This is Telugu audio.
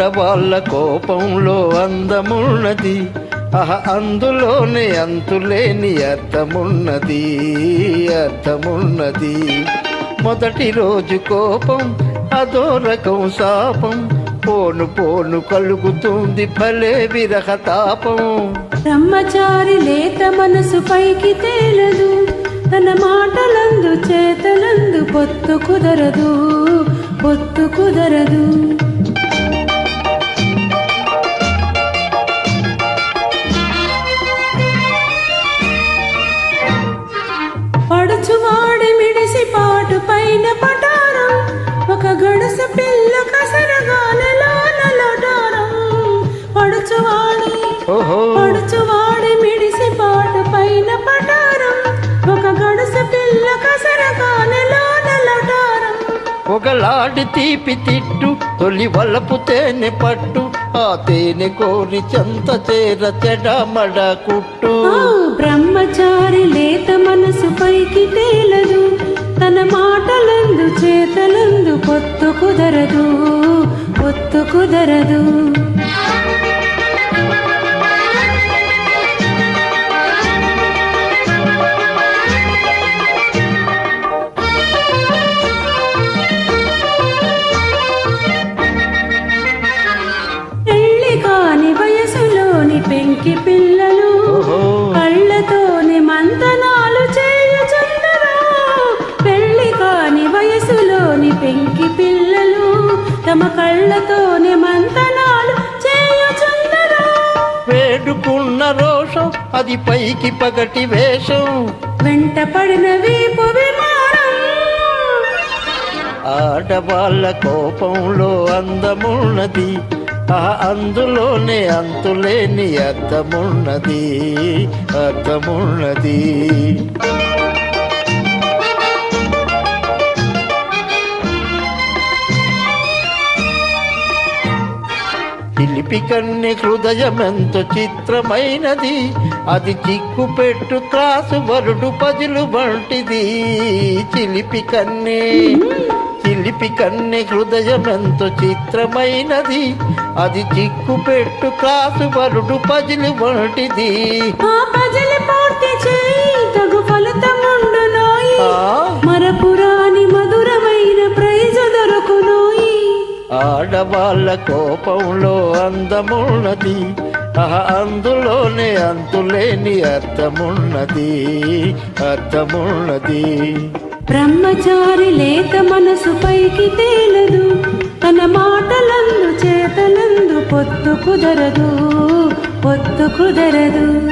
ఆడవాళ్ళ కోపంలో అందమున్నది. ఆహ అందులోనే అంతులేని అర్థమున్నది అర్థమున్నది. మొదటి రోజు కోపం అదో రకం శాపం. పోను పోను కలుగుతుంది భలే విరహ తాపం బ్రహ్మచారి లేత మనసు పైకి తేలదు. తన మాటలందు చేతలందు పొత్తు కుదరదు పొత్తు కుదరదు. పాటు పైన పటారం. ఒక గడుస పిల్ల కసరగాలలో నలోటారం పడుచువాడి ఓహో. పడుచువాడి మిడిసి పాటు పైన పటారం. ఒక గడుస పిల్ల కసరగాలలో నలోటారం ఒకలాడి తీపి తిట్టు తొలి వలపు తేనె పట్టు ఆ తేనె కోరి చెంత చేర చెడమడ కుట్టు. బ్రహ్మచారి లేత మనసు పైకి తేలదు ఒత్తు కుదరదు ఒత్తు కుదరదు. కాని వయసులోని పెంకి పిల్ల తమ కళ్ళతోని మంతనాలు చేయుచుందరు వేడుకున్న రోషం అది పైకి పగటి వేషం. వెంట పడిన వీపు ఆడవాళ్ళ కోపంలో అందమున్నది. ఆ అందులోనే అంతులేని అర్థమున్నది అర్థమున్నది. చిలిపి హృదయమెంత చిత్రమైనది. అది చిక్కు పెట్టు త్రాసు వరుడు పదులు వంటిది. చిలిపి కన్నె చిలిపి చిత్రమైనది. అది చిక్కు పెట్టు క్లాసు వరుడు పజిలు వంటిది. పూర్తి చేయి ఆడవాళ్ళ కోపంలో అందమున్నది. అందులోనే అంతులేని అర్థమున్నది. అర్థమున్నది. బ్రహ్మచారి లేక మనసు పైకి తేలదు. తన మాటలందు చేతలందు పొత్తు కుదరదు. పొత్తు కుదరదు.